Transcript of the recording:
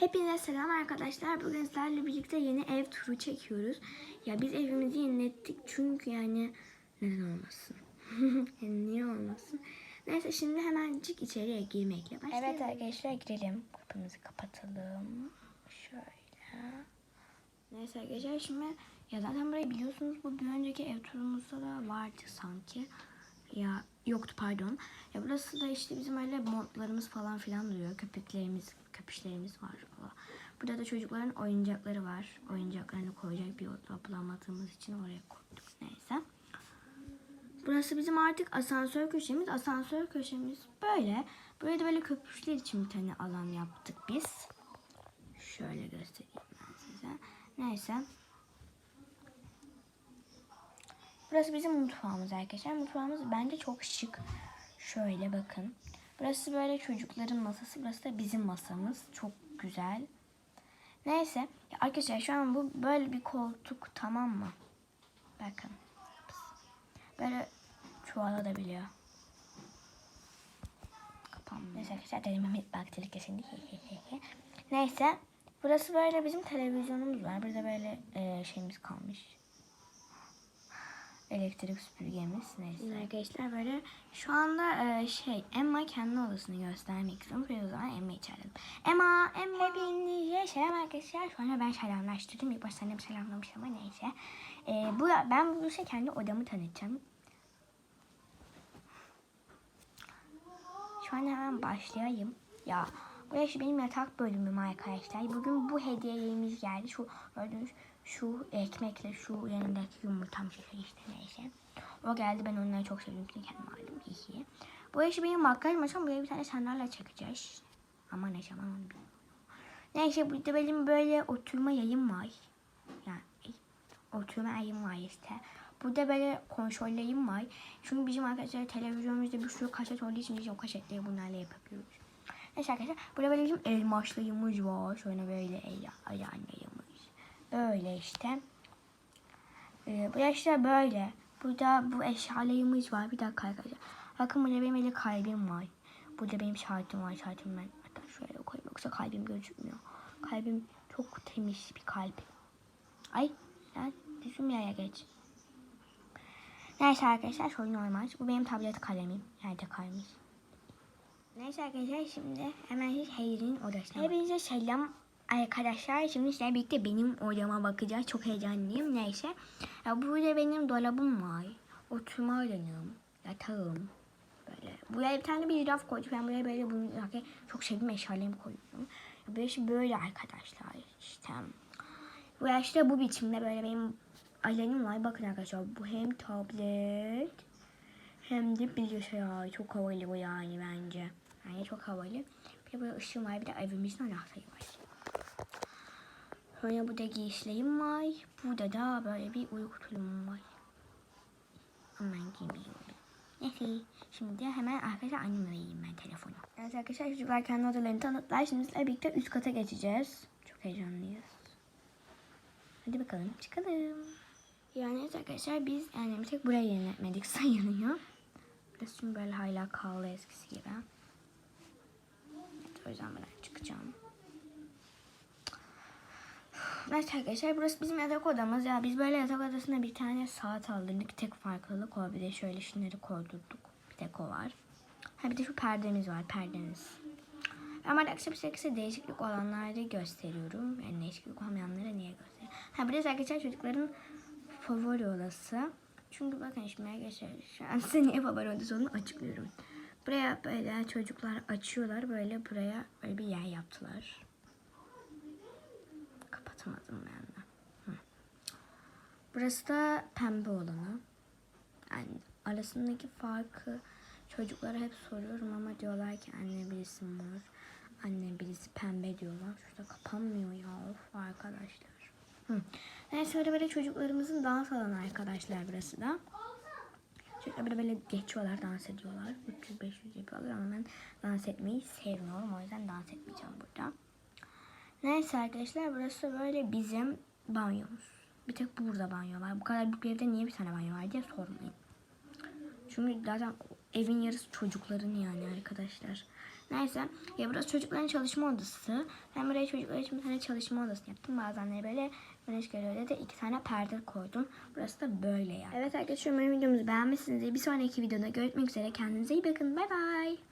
Hepinize selam arkadaşlar. Bugün sizlerle birlikte yeni ev turu çekiyoruz. Ya biz evimizi yenilettik çünkü yani neden olmasın? yani niye olmasın? Neyse şimdi hemencik içeriye girmekle başlayalım. Evet arkadaşlar girelim. Kapımızı kapatalım. Şöyle. Neyse arkadaşlar şimdi ya zaten burayı biliyorsunuz bu bir önceki ev turumuzda da vardı sanki. Ya yoktu pardon. Ya burası da işte bizim öyle montlarımız falan filan duruyor. Köpeklerimiz, köpüşlerimiz var falan. Burada da çocukların oyuncakları var. Oyuncaklarını koyacak bir oda bulamadığımız için oraya koyduk. Neyse. Burası bizim artık asansör köşemiz. Asansör köşemiz böyle. Buraya da böyle köpüşler için bir tane alan yaptık biz. Şöyle göstereyim ben size. Neyse. Burası bizim mutfağımız arkadaşlar. Mutfağımız bence çok şık. Şöyle bakın. Burası böyle çocukların masası. Burası da bizim masamız. Çok güzel. Neyse. Ya arkadaşlar şu an bu böyle bir koltuk tamam mı? Bakın. Böyle çoğalabiliyor. Kapanmıyor. Neyse arkadaşlar denememe bakterik kesildi. Neyse. Burası böyle bizim televizyonumuz var. Burada böyle e, şeyimiz kalmış elektrik süpürgemiz neyse. Arkadaşlar böyle şu anda e, şey Emma kendi odasını göstermek istiyorum. Ve o zaman Emma'yı çağıralım. Emma, Emma Hepinize selam arkadaşlar. Sonra ben selamlaştırdım. İlk başta annem selamlamış ama neyse. E, bu, ben bu şey kendi odamı tanıtacağım. Şu an hemen başlayayım. Ya burası benim yatak bölümüm arkadaşlar. Bugün bu hediyelerimiz geldi. Şu gördüğünüz şu ekmekle şu yanındaki yumurtam şey işte neyse. O geldi ben onları çok sevdim. Çünkü kendim aldım. Hihi. Bu işi benim makyaj masam. Buraya bir tane sandalye çekeceğiz. Ama ne zaman onu bilmiyorum. Neyse burada benim böyle oturma yayım var. Yani oturma yayım var işte. Burada böyle konsollerim var. Çünkü bizim arkadaşlar televizyonumuzda bir sürü kaset olduğu için biz o kasetleri bunlarla yapabiliyoruz. Neyse arkadaşlar burada böyle bizim elmaçlıyımız var. Şöyle böyle el ayağındayımız. Böyle işte. Ee, bu işte böyle. Burada bu eşyalarımız var. Bir dakika arkadaşlar. Bakın burada benim eli kalbim var. Burada benim şartım var. Şartım ben hatta şöyle koyayım. Yoksa kalbim gözükmüyor. Kalbim çok temiz bir kalp. Ay lan düzgün bir yere geç. Neyse arkadaşlar şöyle normal. Bu benim tablet kalemim. Yerde kalmış. Neyse arkadaşlar şimdi hemen Hayri'nin odasına Hepinize selam arkadaşlar. Şimdi sizlerle birlikte benim odama bakacağız. Çok heyecanlıyım. Neyse. Ya burada benim dolabım var. Oturma alanım. Yatağım. Böyle. Buraya bir tane bir raf koydum. Ben buraya böyle bunu yani çok sevdiğim eşyalarımı koydum. Böyle, böyle arkadaşlar. İşte. Bu işte bu biçimde böyle benim alanım var. Bakın arkadaşlar bu hem tablet hem de bilgisayar. Çok havalı bu yani bence. Yani çok havalı. Bir de böyle ışığım var. Bir de evimizin anahtarı var. Sonra burada giysilerim var. Burada da böyle bir uyku tulumum var. Ama ben giymeyeyim. Neyse. Şimdi hemen arkadaşlar anneme vereyim ben telefonu. Evet arkadaşlar çocuklar kendi odalarını tanıttılar. Şimdi sizlerle birlikte üst kata geçeceğiz. Çok heyecanlıyız. Hadi bakalım çıkalım. Yani evet arkadaşlar biz yani bir tek burayı yeniletmedik sayılıyor. Burası şimdi böyle hala kaldı eskisi gibi. O yüzden ben çıkacağım. Evet arkadaşlar burası bizim yatak odamız. Ya biz böyle yatak odasına bir tane saat aldırdık. Tek farklılık o. Bir de şöyle şunları koydurduk. Bir tek o var. Ha bir de şu perdemiz var. Perdemiz. Ama akşam sekse değişiklik olanları gösteriyorum. Yani değişiklik olmayanlara niye gösteriyorum? Ha bir de arkadaşlar çocukların favori odası. Çünkü bakın şimdi arkadaşlar şu an size niye favori odası olduğunu açıklıyorum. Buraya böyle çocuklar açıyorlar. Böyle buraya böyle bir yer yaptılar. Kapatamadım ben de. Burası da pembe olanı. Yani arasındaki farkı çocuklara hep soruyorum ama diyorlar ki anne birisi mor, anne birisi pembe diyorlar. Şurada kapanmıyor ya of arkadaşlar. Hı. Neyse öyle böyle çocuklarımızın dans alanı arkadaşlar burası da. Çocuklar böyle böyle geçiyorlar, dans ediyorlar. 300-500 yapıyorlar ama ben dans etmeyi sevmiyorum. O yüzden dans etmeyeceğim burada. Neyse arkadaşlar burası böyle bizim banyomuz. Bir tek burada banyo var. Bu kadar büyük bir evde niye bir tane banyo var diye sormayın. Çünkü zaten evin yarısı çocukların yani arkadaşlar. Neyse. Ya burası çocukların çalışma odası. Ben buraya çocuklar için bir tane çalışma odası yaptım. Bazenleri böyle güneş görüyor de iki tane perde koydum. Burası da böyle ya. Evet arkadaşlar umarım videomuzu beğenmişsinizdir. Bir sonraki videoda görüşmek üzere. Kendinize iyi bakın. Bay bay.